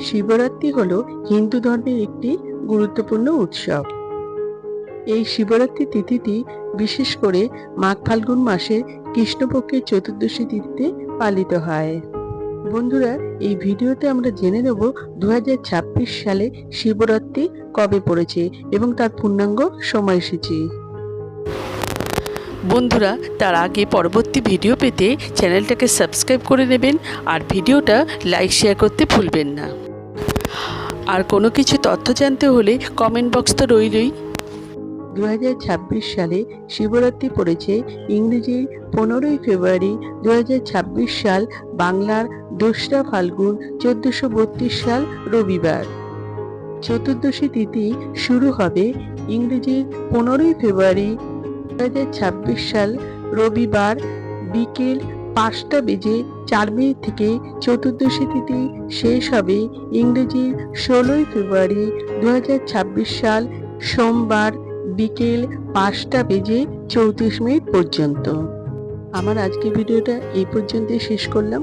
শিবরাত্রি হল হিন্দু ধর্মের একটি গুরুত্বপূর্ণ উৎসব। এই শিবরাত্রি তিথিটি বিশেষ করে মাঘ ফাল্গুন মাসে কৃষ্ণপক্ষের চতুর্দশী তিথিতে পালিত হয়। বন্ধুরা, এই ভিডিওতে আমরা জেনে নেব দু হাজার ছাব্বিশ সালে শিবরাত্রি কবে পড়েছে এবং তার পূর্ণাঙ্গ সময়সূচি বন্ধুরা, তার আগে পরবর্তী ভিডিও পেতে চ্যানেলটাকে সাবস্ক্রাইব করে নেবেন আর ভিডিওটা লাইক, শেয়ার করতে ভুলবেন না। আর কোনো কিছু তথ্য জানতে হলে কমেন্ট বক্স তো রইলই। দু হাজার ছাব্বিশ সালে শিবরাত্রি পড়েছে ইংরেজি পনেরোই ফেব্রুয়ারি দু হাজার ছাব্বিশ সাল বাংলার দোসরা ফাল্গুন চোদ্দশো সাল রবিবার। চতুর্দশী তিথি শুরু হবে ইংরেজির পনেরোই ফেব্রুয়ারি দু সাল রবিবার বিকেল পাঁচটা বেজে চার মিনিট থেকে চতুর্দশী তিথি শেষ হবে ইংরেজি ষোলোই ফেব্রুয়ারি দু হাজার ছাব্বিশ সাল সোমবার বিকেল পাঁচটা বেজে চৌত্রিশ মিনিট পর্যন্ত। আমার আজকের ভিডিওটা এই পর্যন্তই শেষ করলাম।